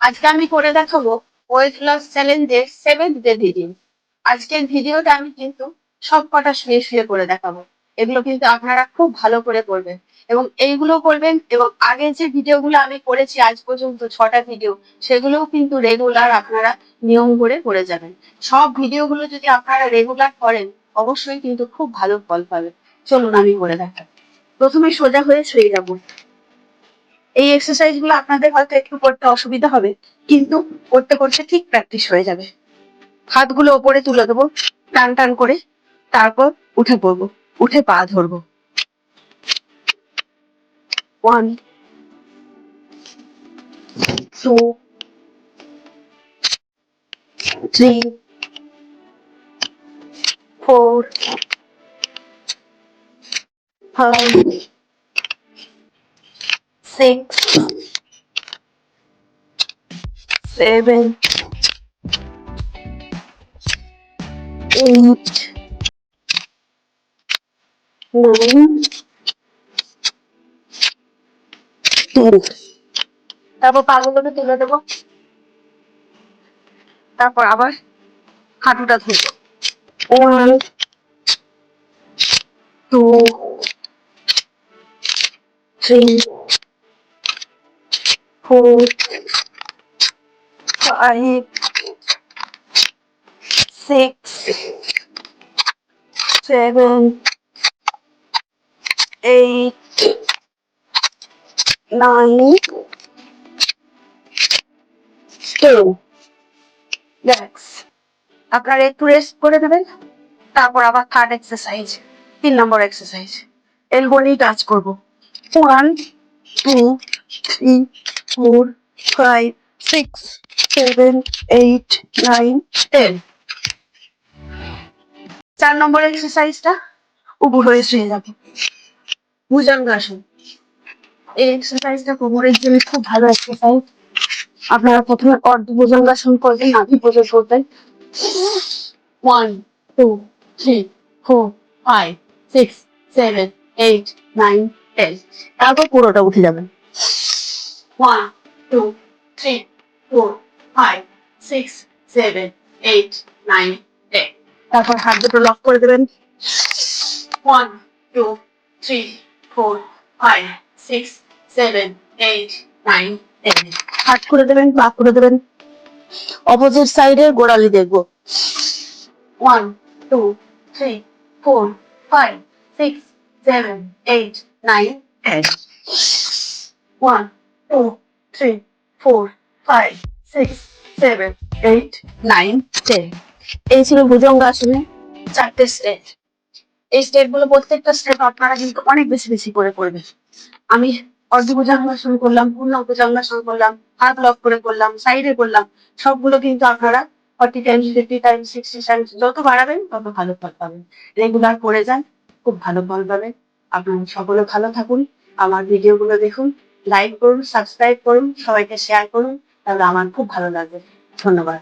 আজকে আমি করে দেখাবো ওয়েট লস চ্যালেঞ্জের সেভেন্থ ডে ভিডিও আজকের ভিডিওটা আমি কিন্তু সব কটা শুয়ে শুয়ে করে দেখাবো। এগুলো কিন্তু আপনারা খুব ভালো করে করবেন। এবং এইগুলো করবেন এবং আগে যে ভিডিওগুলো আমি করেছি, আজ পর্যন্ত ছটা ভিডিও সেগুলোও কিন্তু রেগুলার আপনারা নিয়ম করে করে যাবেন। সব ভিডিওগুলো যদি আপনারা রেগুলার করেন, অবশ্যই কিন্তু খুব ভালো ফল পাবেন। চলুন আমি করে দেখাই। প্রথমে সোজা হয়ে শুয়ে যাব। এই এক্সারসাইজগুলো আপনাদের হয়তো একটু করতে অসুবিধা হবে, কিন্তু করতে করতে ঠিক প্র্যাকটিস হয়ে যাবে। হাতগুলো ওপরে তুলে দেবো, টান টান করে তারপর উঠে পড়ব, উঠে পা ধরবো। One two three four five six, seven, eight. তারপর পাগুলোকে তুলে দেবো তারপর আবার হাঁটুটা ধরবো one two three four, five, six, seven, eight, nine, ten. Relax. আপনারা একটু রেস্ট করে দেবেন তারপর আবার থার্ড এক্সারসাইজ তিন নম্বর এক্সারসাইজ এলবো নিয়ে টাচ করব one two three four, five, six, seven, eight, nine, ten. চার নম্বর এক্সারসাইজটা উবু হয়ে শুয়ে যাবে। ভুজঙ্গাসন এই এক্সারসাইজটা কোমরের জন্য খুব ভালো এক্সারসাইজ আপনারা প্রথমে অর্ধ ভুজঙ্গাসন করবেন নাভি পর্যন্ত করবেন। One two three four five six seven eight nine ten তারপর পুরোটা উঠে যাবেন। One, two, three, four, five, six, seven, eight, nine, ten. তারপর হাত দুটো লক করে দেবেন। One two three four five six seven eight nine ten হাত করে দেবেন পা করে দেবেন। অপোজিট সাইডের গোড়ালি দেখব। One two three four five six seven eight nine ten one two, three, four, five, six, seven, eight, nine, ten. এই ছিল ভুজঙ্গাসনে চারটে স্টেপ এই স্টেপগুলো প্রত্যেকটা স্টেপ আপনারা কিন্তু অনেক বেশি বেশি করে করবেন। আমি অর্ধ ভুজঙ্গাসন করলাম পূর্ণ ভুজঙ্গাসন করলাম হাত লক করে করলাম সাইডে করলাম। সবগুলো কিন্তু আপনারা forty times fifty times sixty times যত বাড়াবেন তত ভালো ফল পাবেন। রেগুলার করে যান খুব ভালো ফল পাবেন। আপনারা সকলে ভালো থাকুন। আমার ভিডিওগুলো দেখুন। লাইক করুন সাবস্ক্রাইব করুন সবাইকে শেয়ার করুন তাহলে আমার খুব ভালো লাগবে। ধন্যবাদ।